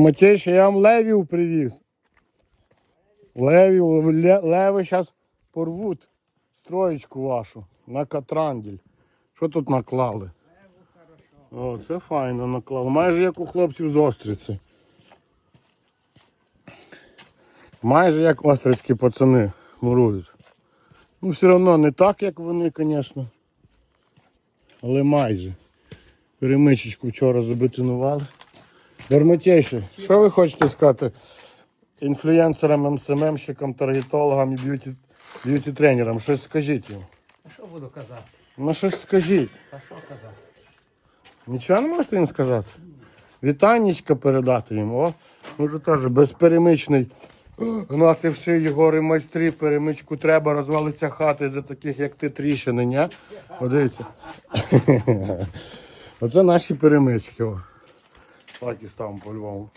Матейше, я вам левів привіз. Левів, ле- леви зараз порвуть строєчку вашу на катранділь. Що тут наклали? О, це файно наклали. Майже як у хлопців з Остриці. Майже як острицькі пацани мурують. Ну, все одно не так, як вони, звісно. Але майже. Перемичечку вчора забетонували. Дармотєйше, що ви хочете сказати інфлюенсерам, МСММщикам, таргетологам і б'юті, б'юті-тренерам? Щось скажіть їм. А що буду казати? Ну щось скажіть. А що казати? Нічого не можете їм сказати? Вітаннячка передати їм. О, може теж безперемичний. Гнати всі Єгори майстрі, перемичку треба, розвалиться хати за таких, як ти тріщини, ні? О, дивіться. Оце наші перемички. О. І ставимо по-любому.